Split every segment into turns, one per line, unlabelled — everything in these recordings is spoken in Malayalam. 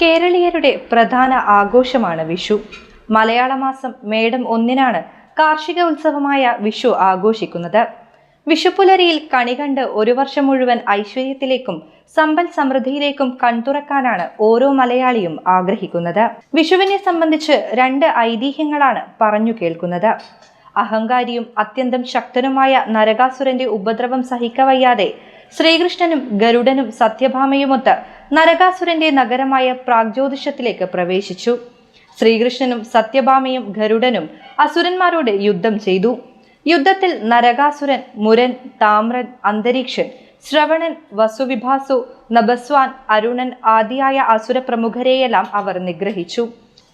കേരളീയരുടെ പ്രധാന ആഘോഷമാണ് വിഷു. മലയാള മാസം മേടം ഒന്നിനാണ് കാർഷിക ഉത്സവമായ വിഷു ആഘോഷിക്കുന്നത്. വിഷുപ്പുലരിയിൽ കണി കണ്ട് ഒരു വർഷം മുഴുവൻ ഐശ്വര്യത്തിലേക്കും സമ്പൽ സമൃദ്ധിയിലേക്കും കൺതുറക്കാനാണ് ഓരോ മലയാളിയും ആഗ്രഹിക്കുന്നത്. വിഷുവിനെ സംബന്ധിച്ച് രണ്ട് ഐതിഹ്യങ്ങളാണ് പറഞ്ഞു കേൾക്കുന്നത്. അഹങ്കാരിയും അത്യന്തം ശക്തനുമായ നരകാസുരന്റെ ഉപദ്രവം സഹിക്കവയ്യാതെ ശ്രീകൃഷ്ണനും ഗരുഡനും സത്യഭാമയുമൊത്ത് നരകാസുരന്റെ നഗരമായ പ്രാഗ്ജ്യോതിഷത്തിലേക്ക് പ്രവേശിച്ചു. ശ്രീകൃഷ്ണനും സത്യഭാമയും ഗരുഡനും അസുരന്മാരോട് യുദ്ധം ചെയ്തു. യുദ്ധത്തിൽ നരകാസുരൻ മുരൻ താമ്രൻ അന്തരീക്ഷൻ ശ്രവണൻ വസുവിഭാസു നബസ്വാൻ അരുണൻ ആദിയായ അസുര പ്രമുഖരെയെല്ലാം അവർ നിഗ്രഹിച്ചു.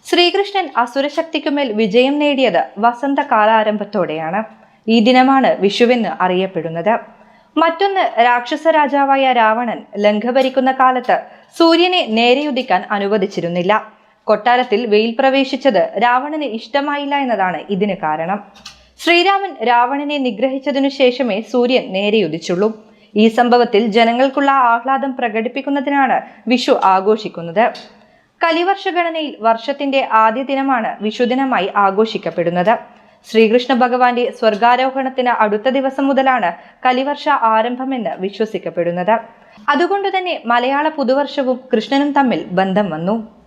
ശ്രീകൃഷ്ണൻ അസുരശക്തിക്കുമേൽ വിജയം നേടിയത് വസന്ത കാലാരംഭത്തോടെയാണ് ഈ ദിനമാണ് വിഷുവെന്ന് അറിയപ്പെടുന്നത്. മറ്റൊന്ന് രാക്ഷസ രാജാവായ രാവണൻ ലങ്ക ഭരിക്കുന്ന കാലത്ത് സൂര്യനെ നേരെയുദിക്കാൻ അനുവദിച്ചിരുന്നില്ല. കൊട്ടാരത്തിൽ വെയിൽ പ്രവേശിച്ചത് രാവണന് ഇഷ്ടമായില്ല എന്നതാണ് ഇതിന് കാരണം. ശ്രീരാമൻ രാവണനെ നിഗ്രഹിച്ചതിനു ശേഷമേ സൂര്യൻ നേരെയുദിച്ചുള്ളൂ. ഈ സംഭവത്തിൽ ജനങ്ങൾക്കുള്ള ആഹ്ലാദം പ്രകടിപ്പിക്കുന്നതിനാണ് വിഷു ആഘോഷിക്കുന്നത്. കലിവർഷ ഗണനയിൽ വർഷത്തിന്റെ ആദ്യ ദിനമാണ് വിഷുദിനമായി ആഘോഷിക്കപ്പെടുന്നത്. ശ്രീകൃഷ്ണ ഭഗവാന്റെ സ്വർഗാരോഹണത്തിന് അടുത്ത ദിവസം മുതലാണ് കലിവർഷ ആരംഭമെന്ന് വിശ്വസിക്കപ്പെടുന്നത്. അതുകൊണ്ടുതന്നെ മലയാള പുതുവർഷവും കൃഷ്ണനും തമ്മിൽ ബന്ധം വന്നു.